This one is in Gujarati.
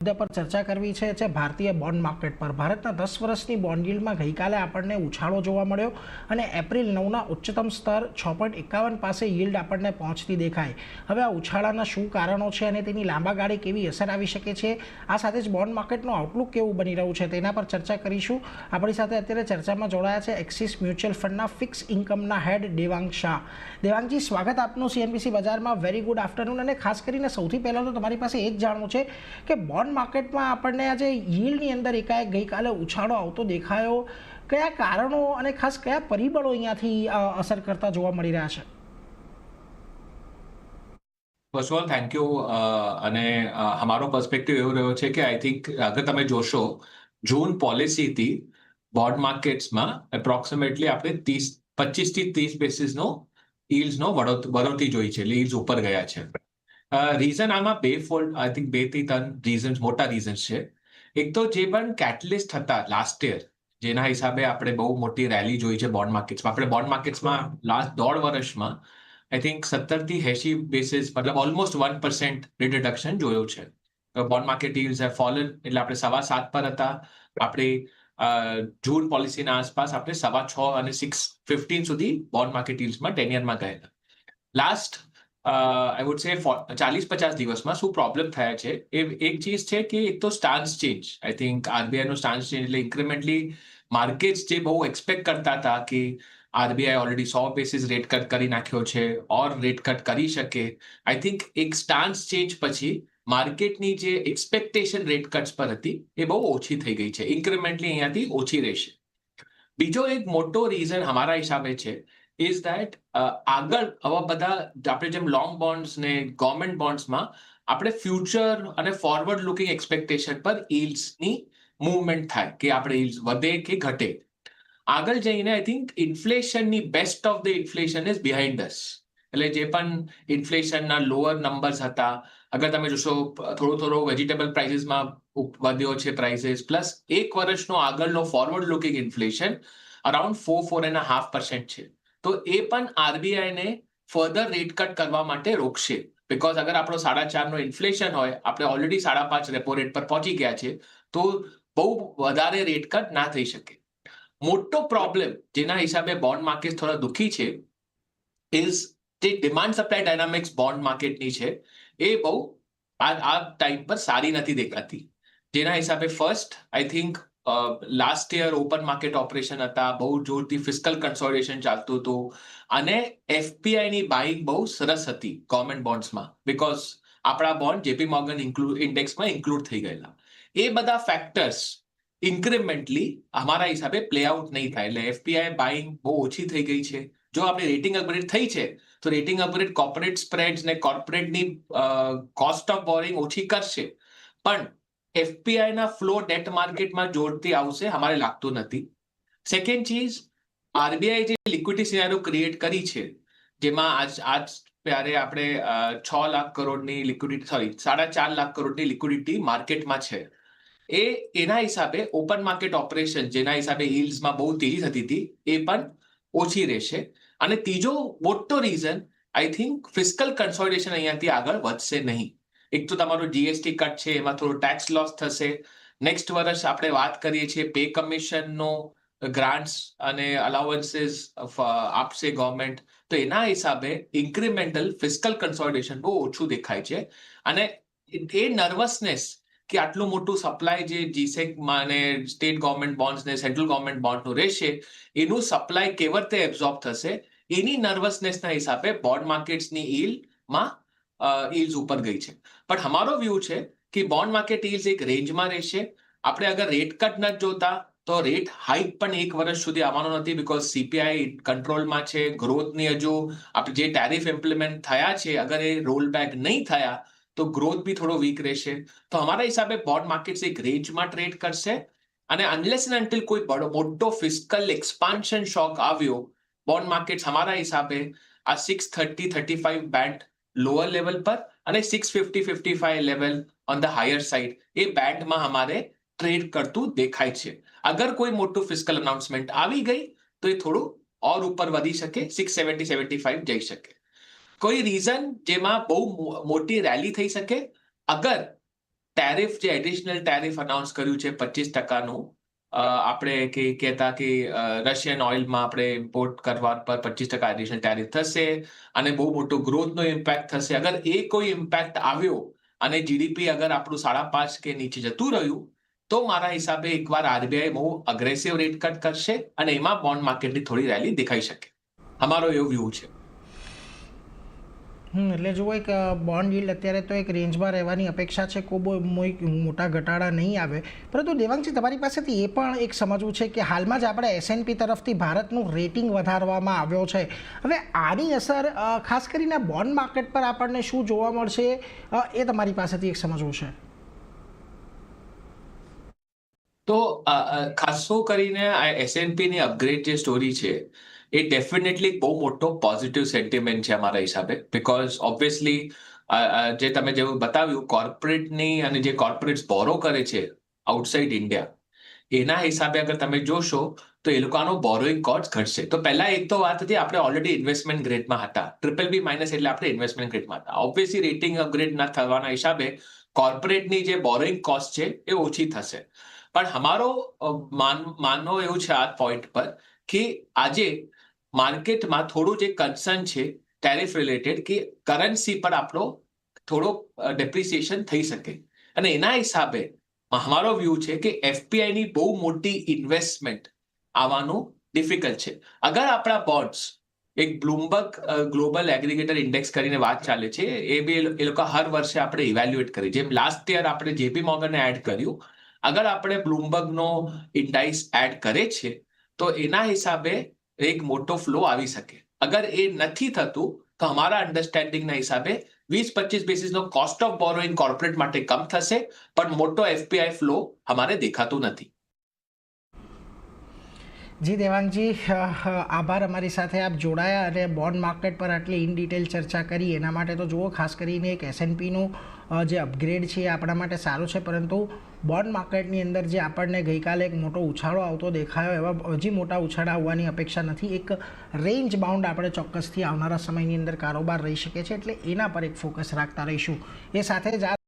મુદ્દા પર ચર્ચા કરવી છે છે ભારતીય બોન્ડ માર્કેટ પર. ભારતના દસ વર્ષની બોન્ડ yieldમાં ગઈકાલે આપણને ઉછાળો જોવા મળ્યો અને એપ્રિલ નવના ઉચ્ચતમ સ્તર છ પોઈન્ટ એકાવન પાસે યીલ્ડ આપણને પહોંચતી દેખાય હવે આ ઉછાળાના શું કારણો છે અને તેની લાંબા ગાળે કેવી અસર આવી શકે છે? આ સાથે જ બોન્ડ માર્કેટનું આઉટલુક કેવું બની રહ્યું છે તેના પર ચર્ચા કરીશું. આપણી સાથે અત્યારે ચર્ચામાં જોડાયા છે એક્સિસ મ્યુચ્યુઅલ ફંડના ફિક્સ ઇન્કમના હેડ દેવાંગ શાહ. દેવાંગજી, સ્વાગત આપનું સીએનબીસી બજારમાં. વેરી ગુડ આફ્ટરનૂન અને ખાસ કરીને સૌથી પહેલાં તો તમારી પાસે એ જ જાણવું છે કે બોન્ડ માર્કેટમાં આપણને આજે યીલ્ડની અંદર એકાએક ગઈકાલે ઉછાળો આવતો દેખાયો. કયા કારણો અને ખાસ કયા પરિબળો અહીંયાથી અસર કરતા જોવા મળી રહ્યા છે? ફર્સ્ટ ઓલ થેન્ક યુ અને અમારો પર્સપેક્ટિવ એવો રહ્યો છે કે આઈ થિંક અગર તમે જોશો જૂન પોલિસીથી બોન્ડ માર્કેટ્સમાં એપ્રોક્સિમેટલી આપણે ત્રીસ પચીસથી ત્રીસ બેસીસનો નો વડોતી જોઈ છે yields ઉપર ગયા છે. રીઝન આમાં બે ફોલ્ડ આઈ થિંક બેથી ત્રણ રીઝન્સ મોટા રીઝન્સ છે. એક તો જે પણ કેટલિસ્ટ હતા લાસ્ટ યર જેના હિસાબે આપણે બહુ મોટી રેલી જોઈ છે બોન્ડ માર્કેટ્સમાં આપણે બોન્ડ માર્કેટ્સમાં લાસ્ટ દોઢ વર્ષમાં આઈ થિંક સત્તરથી એસી બેસીસ મતલબ ઓલમોસ્ટ વન પર્સન્ટ રિડક્શન જોયું છે. Bond market deals have fallen એટલે આપણે સવા સાત પર હતા. આપણે જૂન પોલિસીના આસપાસ આપણે સવા છ અને સિક્સ ફિફ્ટીન સુધી બોન્ડ માર્કેટ ડીલ્સમાં ટેનિયરમાં ગયેલા. લાસ્ટ આઈ વુડ સે ચાલીસ પચાસ દિવસમાં શું પ્રોબ્લેમ થયા છે? એ, એક ચીજ છે કે એક તો stance change I think RBI no stance change એટલે ઇન્ક્રીમેન્ટલી માર્કેટ જે બહુ એક્સપેક્ટ કરતા હતા કે આરબીઆઈ ઓલરેડી સો બેસીસ રેટ કટ કરી નાખ્યો છે ઓર રેટ કટ કરી શકે. આઈ થિંક એક સ્ટાન્સ ચેન્જ પછી માર્કેટની જે એક્સપેક્ટેશન રેટ કટ્સ પર હતી એ બહુ ઓછી થઈ ગઈ છે. ઇન્ક્રીમેન્ટલી અહીંયાથી ઓછી રહેશે. બીજો એક મોટો રીઝન અમારા હિસાબે છે ઇઝ ધેટ આગળ આવા બધા આપણે જેમ લોંગ બોન્ડ્સ ને ગવર્મેન્ટ બોન્ડ્સમાં આપણે ફ્યુચર અને ફોરવર્ડ લુકિંગ એક્સપેક્ટેશન પરની મૂવમેન્ટ થાય કે આપણે ઇલ્સ વધે કે ઘટે. આગળ જઈને I think ઇન્ફ્લેશનની best of the inflation is behind us એટલે જે પણ ઇન્ફ્લેશનના લોઅર નંબર્સ હતા, અગર તમે જોશો, થોડો થોડો વેજીટેબલ પ્રાઇસીસમાં વધ્યો છે પ્રાઇસીસ પ્લસ એક વર્ષનો આગળનો forward looking inflation around four four and half percent છે. તો એ પણ આરબીઆઈને ફર્ધર રેટ કટ કરવા માટે રોકશે. બિકોઝ અગર આપણો સાડા ચારનો ઇન્ફ્લેશન હોય, આપણે ઓલરેડી સાડા પાંચ રેપો રેટ પર પહોંચી ગયા છે, તો બહુ વધારે રેટ કટ ના થઈ શકે. મોટો પ્રોબ્લેમ જેના હિસાબે બોન્ડ માર્કેટ થોડા દુઃખી છે ઇઝ જે ડિમાન્ડ સપ્લાય ડાયનામિક્સ બોન્ડ માર્કેટની છે, એ બહુ આ આ ટાઈમ પર સારી નથી દેખાતી. જેના હિસાબે first I think last year open market operation હતા, બહુ જોરથી ફિસ્કલ કન્સોલિડેશન ચાલતું હતું અને એફપીઆઈની બાઇંગ બહુ સરસ હતી ગવર્મેન્ટ બોન્ડ્સમાં બિકોઝ આપણા બોન્ડ જેપી મોર્ગન ઇન્ક્લુડ ઇન્ડેક્સમાં ઇન્ક્લુડ થઈ ગયેલા. એ બધા ફેક્ટર્સ ઇન્ક્રીમેન્ટલી અમારા હિસાબે પ્લે આઉટ નહીં થાય. એટલે એફપીઆઈ બાઇંગ બહુ ઓછી થઈ ગઈ છે. જો આપણે રેટિંગ અપગ્રેડ થઈ છે, તો રેટિંગ અપગ્રેડ કોર્પોરેટ સ્પ્રેડ્સ ને કોર્પોરેટની કોસ્ટ ઓફ બોરિંગ ઓછી કરશે. પણ એફપીઆઈ ના ફ્લો ડેટ માર્કેટમાં જોડતી આવશે, અમારે લાગતું નથી. સેકન્ડ ચીઝ આરબીઆઈ જે લિક્વિડિટી સિનારીઓ ક્રિએટ કરી છે, જેમાં આજ આજ ત્યારે આપણે છ લાખ કરોડની લિક્વિડિટી સોરી સાડા ચાર લાખ કરોડની લિક્વિડિટી માર્કેટમાં છે. એ, એના હિસાબે ઓપન માર્કેટ ઓપરેશન જેના હિસાબે હિલ્સમાં બહુ તેજી થતી હતી, એ પણ ઓછી રહેશે. અને ત્રીજો, મોટો reason I think fiscal consolidation અહીંયાથી આગળ વધશે નહીં. એક તો તમારું જીએસટી કટ છે, એમાં થોડું ટેક્સ લોસ થશે. નેક્સ્ટ વર્ષ આપણે વાત કરીએ છીએ પે કમિશનનો ગ્રાન્ટ્સ અને અલાવન્સીસ આપશે ગવર્મેન્ટ તો એના હિસાબે ઇન્ક્રીમેન્ટલ ફિસ્કલ કન્સોલિડેશન બહુ ઓછું દેખાય છે. અને એ નર્વસનેસ કે આટલું મોટું સપ્લાય જે જીસેકમાં અને સ્ટેટ ગવર્મેન્ટ બોન્ડ્સ ને સેન્ટ્રલ ગવર્મેન્ટ બોન્ડનું રહેશે, એનું સપ્લાય કેવી રીતે એબ્ઝોર્બ થશે? એની નર્વસનેસના હિસાબે બોન્ડ માર્કેટ્સની ઈલમાં ઈલ્સ ઉપર ગઈ છે. પણ અમારો વ્યૂ છે કે બોન્ડ માર્કેટ ઇલ્સ એક રેન્જમાં રહેશે. આપણે અગર રેટ કટ નથી જોતા, તો રેટ હાઇક પણ એક વર્ષ સુધી આવવાનો નથી બીકોઝ સીપીઆઈ કંટ્રોલમાં છે ગ્રોથની હજુ. આપણે જે ટેરિફ ઇમ્પ્લિમેન્ટ થયા છે, અગર એ રોલ બેક નહીં થયા, તો ગ્રોથ બી થોડો વીક રહેશે. તો અમારા હિસાબે બોન્ડ માર્કેટ્સ એક રેન્જમાં ટ્રેડ કરશે. અને અનલેસ અન્ટિલ કોઈ બડો, મોટો ફિસ્કલ એક્સપાન્શન શોક આવ્યો બોન્ડ માર્કેટ્સ અમારા હિસાબે આ six thirty thirty five band lower level પર અને six fifty fifty five level on the higher side એ બેન્ડમાં અમારે ટ્રેડ કરતું દેખાય છે. અગર કોઈ મોટું ફિસ્કલ અનાઉન્સમેન્ટ આવી ગઈ, તો એ થોડું ઓર ઉપર વધી શકે સિક્સ સેવન્ટી સેવન્ટી ફાઈવ જઈ શકે. કોઈ રીઝન જેમાં બહુ મોટી રેલી થઈ શકે? અગર ટેરિફ જે એડિશનલ ટેરિફ અનાઉન્સ કર્યું છે, પચીસ ટકાનું અ, આપણે કે કહેતા કે રશિયન ઓઇલમાં આપણે ઇમ્પોર્ટ કરવા પર પચીસ ટકા એડિશનલ ટેરિફ થશે અને બહુ મોટો ગ્રોથનો ઇમ્પેક્ટ થશે. અગર એ કોઈ ઇમ્પેક્ટ આવ્યો અને જીડીપી અગર આપણું સાડા પાંચ કે નીચે જતું રહ્યું તો મારા હિસાબે એકવાર આરબીઆઈ બહુ અગ્રેસિવ રેટ કટ કરશે અને એમાં બોન્ડ માર્કેટની થોડી રેલી દેખાઈ શકે. અમારો એવો વ્યૂ છે. હમ, એટલે જુઓ એક બોન્ડ યીલ્ડ અત્યારે તો એક રેન્જમાં રહેવાની અપેક્ષા છે. કોઈ મોટા ઘટાડા નહીં આવે. પરંતુ દેવાંગજી, તમારી પાસેથી એ પણ એક સમજવું છે કે હાલમાં જ આપણે એસએનપી તરફથી ભારતનું રેટિંગ વધારવામાં આવ્યો છે. હવે આની અસર ખાસ કરીને બોન્ડ માર્કેટ પર આપણને શું જોવા મળશે એ તમારી પાસેથી એક સમજવું છે. તો ખાસો કરીને આ એસએનપીની અપગ્રેડ જે સ્ટોરી છે એ ડેફિનેટલી બહુ મોટો પોઝિટિવ સેન્ટિમેન્ટ છે અમારા હિસાબે. બિકોઝ ઓબ્વિયસલી જે તમે જેવું બતાવ્યું કોર્પોરેટની અને જે કોર્પોરેટ્સ બોરો કરે છે આઉટસાઇડ ઇન્ડિયા એના હિસાબે અગર તમે જોશો, તો એ લોકોનો બોરોઈંગ કોસ્ટ ઘટશે. તો પહેલા એક તો વાત હતી, આપણે ઓલરેડી ઇન્વેસ્ટમેન્ટ ગ્રેડમાં હતા. ટ્રિપલ બી માઇનસ એટલે આપણે ઇન્વેસ્ટમેન્ટ ગ્રેડમાં હતા. ઓબ્વિયસલી રેટિંગ અપગ્રેડ ના થવાના હિસાબે કોર્પોરેટની જે બોરોઈંગ કોસ્ટ છે, એ ઓછી થશે. પણ અમારો માનવો એવું છે આ પોઈન્ટ પર, કે આજે માર્કેટમાં થોડું જે કન્સર્ન છે ટેરિફ રિલેટેડ કે કરન્સી પર આપણો થોડો ડેપ્રિસિએશન થઈ શકે. અને એના હિસાબે અમારો વ્યૂ છે કે એફપીઆઈની બહુ મોટી ઇન્વેસ્ટમેન્ટ આવવાનું ડિફિકલ્ટ છે. અગર આપણા બોન્ડ્સ એક બ્લુમબર્ગ ગ્લોબલ એગ્રીગેટર ઇન્ડેક્સ કરીને વાત ચાલે છે, એ બી એ લોકો હર વર્ષે આપણે ઇવેલ્યુએટ કરી. જેમ લાસ્ટ યર આપણે જેપી મોર્ગને એડ કર્યું, અગર આપણે બ્લુમબર્ગનો ઇન્ડાઇસ એડ કરે છે, તો એના હિસાબે એક મોટો ફ્લો આવી શકે. અગર એ નથી થતું, તો અમારા અન્ડરસ્ટેન્ડિંગના હિસાબે વીસ પચીસ બેસીસનો કોસ્ટ ઓફ બોરોઈંગ કોર્પોરેટ માટે કમ થશે, પણ મોટો એફપીઆઈ ફ્લો અમારે દેખાતું નથી. જી દેવાંગજી આભાર અમારી સાથે આપ જોડાયા અને બોન્ડ માર્કેટ પર આટલી ઇન ડિટેલ ચર્ચા કરી. એના માટે તો જુઓ, ખાસ કરીને એક એસએનપીનું જે અપગ્રેડ છે એ આપણા માટે સારું છે, પરંતુ બોન્ડ માર્કેટની અંદર જે આપણને ગઈકાલે એક મોટો ઉછાળો આવતો દેખાયો, એવા હજી મોટા ઉછાળા આવવાની અપેક્ષા નથી. એક રેન્જ બાઉન્ડ આપણે ચોક્કસથી આવનારા સમયની અંદર કારોબાર રહી શકે છે, એટલે એના પર એક ફોકસ રાખતા રહીશું. એ સાથે જ